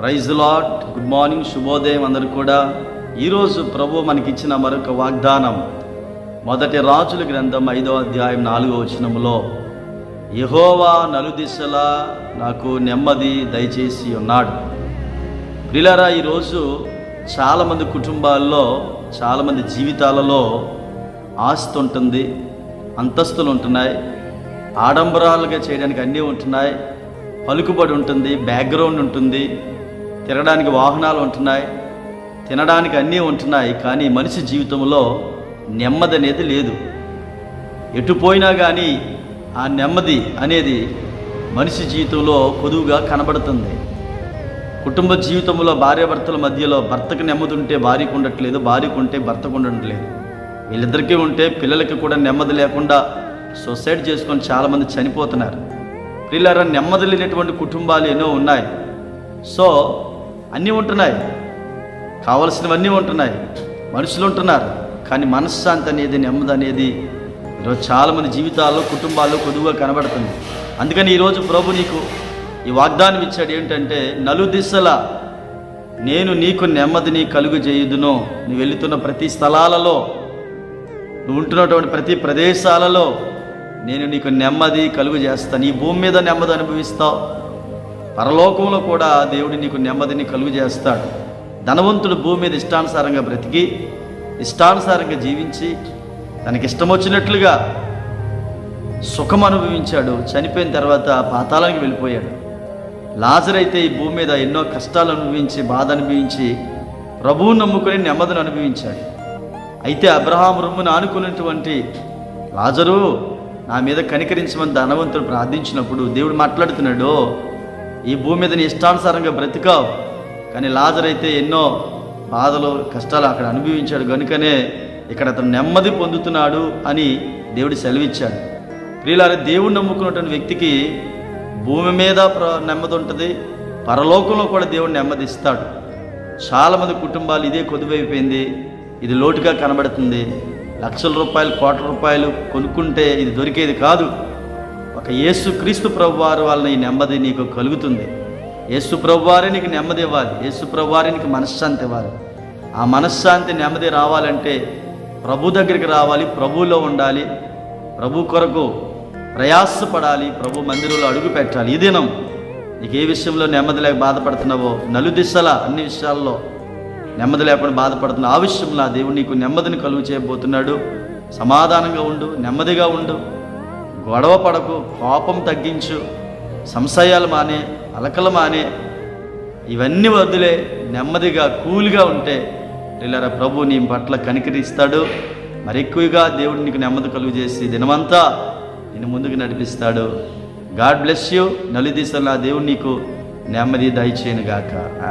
Praise lot good morning శుభోదయం అందరూ కూడా. ఈరోజు ప్రభు మనకిచ్చిన మరొక వాగ్దానం. మొదటి రాజుల గ్రంథం ఐదో అధ్యాయం నాలుగో వచనములో యహోవా నలుదిశలా నాకు నెమ్మది దయచేసి ఉన్నాడు. ప్రిలరా ఈరోజు చాలామంది కుటుంబాల్లో చాలామంది జీవితాలలో ఆస్తి ఉంటుంది అంతస్తులు ఉంటున్నాయి ఆడంబరాలుగా చేయడానికి అన్నీ ఉంటున్నాయి పలుకుబడి ఉంటుంది బ్యాక్గ్రౌండ్ ఉంటుంది తిరగడానికి వాహనాలు ఉంటున్నాయి తినడానికి అన్నీ ఉంటున్నాయి కానీ మనిషి జీవితంలో నెమ్మది అనేది లేదు. ఎటు పోయినా కానీ ఆ నెమ్మది అనేది మనిషి జీవితంలో కొదువుగా కనబడుతుంది. కుటుంబ జీవితంలో భార్యాభర్తల మధ్యలో భర్తకు నెమ్మది ఉంటే భార్యకు ఉండట్లేదు భార్యకు ఉంటే భర్తకు ఉండట్లేదు. వీళ్ళిద్దరికీ ఉంటే పిల్లలకి కూడా నెమ్మది లేకుండా సొసైడ్ చేసుకొని చాలామంది చనిపోతున్నారు. పిల్లల నెమ్మది లేనటువంటి కుటుంబాలు ఎన్నో ఉన్నాయి. సో అన్నీ ఉంటున్నాయి. కావలసినవన్నీ ఉంటున్నాయి. మనుషులు ఉంటున్నారు కానీ మనశ్శాంతి అనేది నెమ్మది అనేది ఈరోజు చాలామంది జీవితాల్లో కుటుంబాల్లో కొద్దుగా కనబడుతుంది. అందుకని ఈరోజు ప్రభు నీకు ఈ వాగ్దానం ఇచ్చాడు ఏంటంటే నలు దిశల నేను నీకు నెమ్మదిని కలుగు చేయుదును. నువ్వు వెళుతున్న ప్రతి స్థలాలలో నువ్వు ఉంటున్నటువంటి ప్రతి ప్రదేశాలలో నేను నీకు నెమ్మది కలుగు చేస్తాను ఈ భూమి మీద నెమ్మది అనుభవిస్తావు. పరలోకంలో కూడా దేవుడు నీకు నెమ్మదిని కలుగు చేస్తాడు. ధనవంతుడు భూమి మీద ఇష్టానుసారంగా బ్రతికి ఇష్టానుసారంగా జీవించి తనకి ఇష్టం వచ్చినట్లుగా సుఖం అనుభవించాడు. చనిపోయిన తర్వాత పాతాళానికి వెళ్ళిపోయాడు. లాజరైతే ఈ భూమి మీద ఎన్నో కష్టాలు అనుభవించి బాధ అనుభవించి ప్రభువు నమ్ముకుని నెమ్మదిని అనుభవించాడు. అయితే అబ్రహాం రొమ్మును ఆనుకున్నటువంటి లాజరు నా మీద కనికరించమని ధనవంతుడు ప్రార్థించినప్పుడు దేవుడు మాట్లాడుతున్నాడు ఈ భూమి మీద నీ ఇష్టానుసారంగా బ్రతికావు. కానీ లాజర్ అయితే ఎన్నో బాధలు కష్టాలు అక్కడ అనుభవించాడు. కనుకనే ఇక్కడ అతను నెమ్మది పొందుతున్నాడు అని దేవుడు సెలవిచ్చాడు. ప్రియులారా దేవుడు నమ్ముకున్నటువంటి వ్యక్తికి భూమి మీద ప్ర నెమ్మది ఉంటుంది. పరలోకంలో కూడా దేవుడు నెమ్మది ఇస్తాడు. చాలామంది కుటుంబాలు ఇదే కొదువైపోయింది. ఇది లోటుగా కనబడుతుంది. లక్షల రూపాయలు కోట్ల రూపాయలు కొనుక్కుంటే ఇది దొరికేది కాదు. ఒక యేసు క్రీస్తు ప్రభువారు వలన ఈ నెమ్మది నీకు కలుగుతుంది. యేసు ప్రభువారే నీకు నెమ్మది ఇవ్వాలి. యేసు ప్రభువారే నీకు మనశ్శాంతి ఇవ్వాలి. ఆ మనశ్శాంతి నెమ్మది రావాలంటే ప్రభు దగ్గరికి రావాలి ప్రభువులో ఉండాలి ప్రభు కొరకు ప్రయాసపడాలి ప్రభు మందిరంలో అడుగు పెట్టాలి. ఈ దినం నీకు ఏ విషయంలో నెమ్మది లేక బాధపడుతున్నావో నలుదిశల అన్ని విషయాల్లో నెమ్మది లేకుండా బాధపడుతున్న ఆ విషయంలో దేవుడు నీకు నెమ్మదిని కలుగు చేయబోతున్నాడు. సమాధానంగా ఉండు నెమ్మదిగా ఉండు. గొడవ పడకు కోపం తగ్గించు సంశయాలు మానే అలకలు మానే. ఇవన్నీ వదిలే నెమ్మదిగా కూల్గా ఉంటే. పిల్లల ప్రభు నీ పట్ల కనికరిస్తాడు. మరి ఎక్కువగా దేవుడు నీకు నెమ్మది కలుగు చేసి దినమంతా నేను ముందుకు నడిపిస్తాడు. God bless you. నలుదిశలా దేవుడు నీకు నెమ్మది దయచేయను గాక